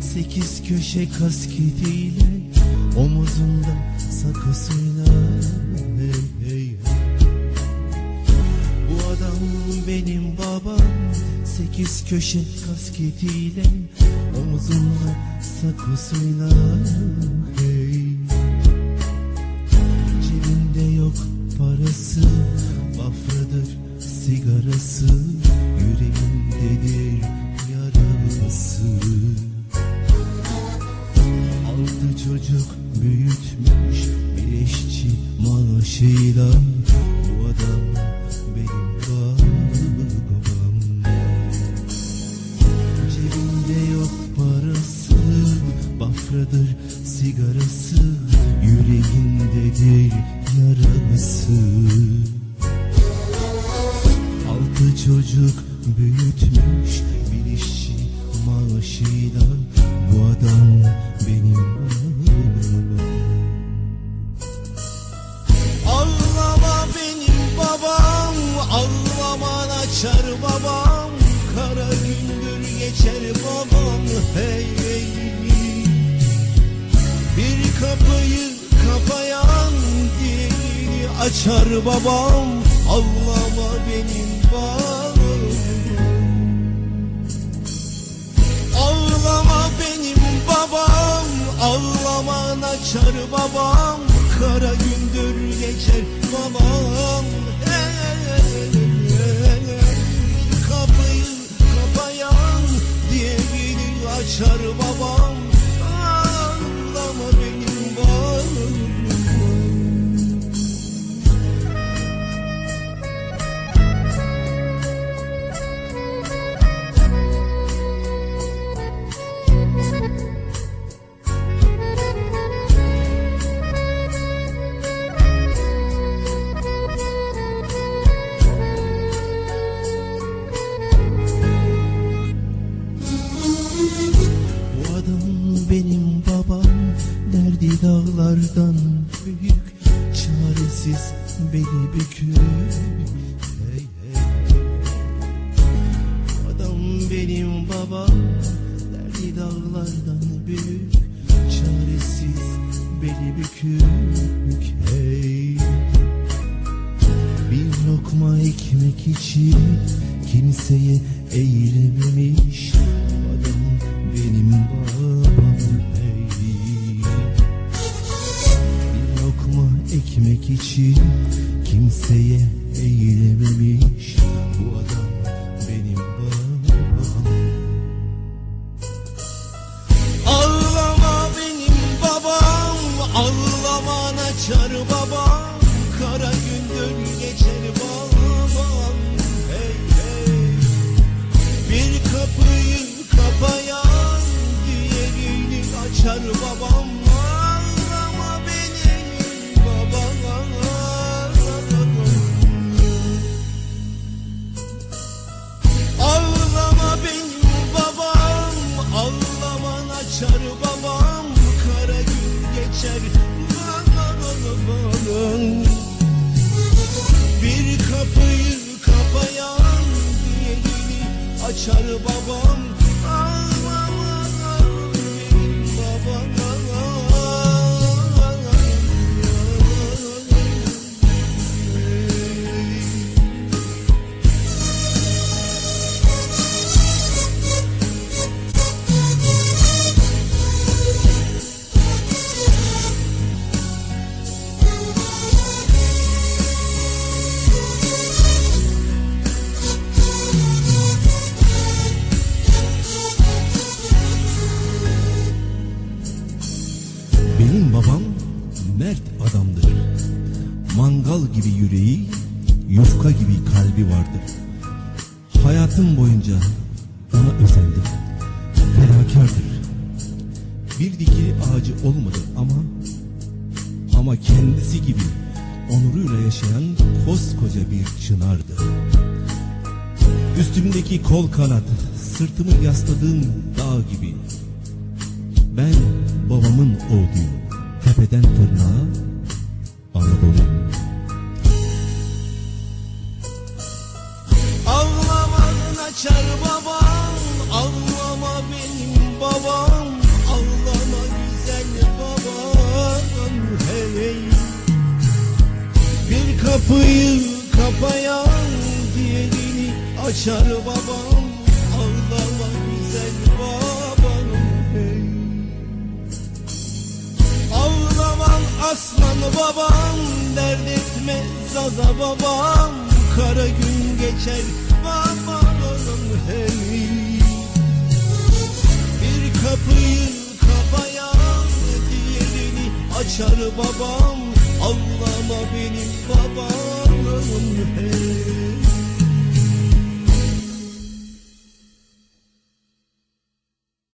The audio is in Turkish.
Sekiz köşe kasketiyle Omuzunda sakısıyla hey, hey. Bu adam benim babam Sekiz köşe kasketiyle Omuzunda sakısıyla hey. Cebinde yok parası Bafradır sigarası Yüreğindedir Altı çocuk büyütmüş bir eşçi maaşıyla. Bu adam benim babam Cebinde yok parası Bafradır sigarası. Yüreğindedir yarası Altı çocuk büyütmüş bir işçi maaşıyla benim babam Ağlama açar babam. Kara gündür geçer babam Hey Bir kapıyı kapayan diğerini açar babam. Ağlama açar babam Kara gündür geçer Beli bükük hey, hey. Adam benim babam Derdi dağlardan büyük Çaresiz beli bükük hey. Bir lokma ekmek için kimseye eğilememiş adam benim babam lokma ekmek için kimseye eğilememiş Bu adam benim babam. Ağlama benim babam Ağlaman açar babam. Kara gündür geçer babam. Hey hey. Bir kapıyı kapayan Diğerini açar babam Ağlaman açar babam Kara gün geçer. Babam Bir kapıyı kapayan Diğerini açar babam babam mert adamdır. Mangal gibi yüreği, yufka gibi kalbi vardır. Hayatım boyunca ona özendim. Fedakardır. Bir dikili ağacı olmadı ama ama kendisi gibi onuruyla yaşayan koskoca bir çınardı. Üstümdeki kol kanat, sırtımı yasladığım dağ gibi. Ben babamın oğluyum tepeden tırnağa Anadolu. Ağlamadın açar babam, ağlama benim babam, ağlama güzel babam, hey. Bir kapıyı kapayan diğerini açar babam. Aslan babam Dert etme zaza babam. Kara gün geçer babam hey Bir kapıyı kapayan diğerini açar babam. Ağlama benim babam hey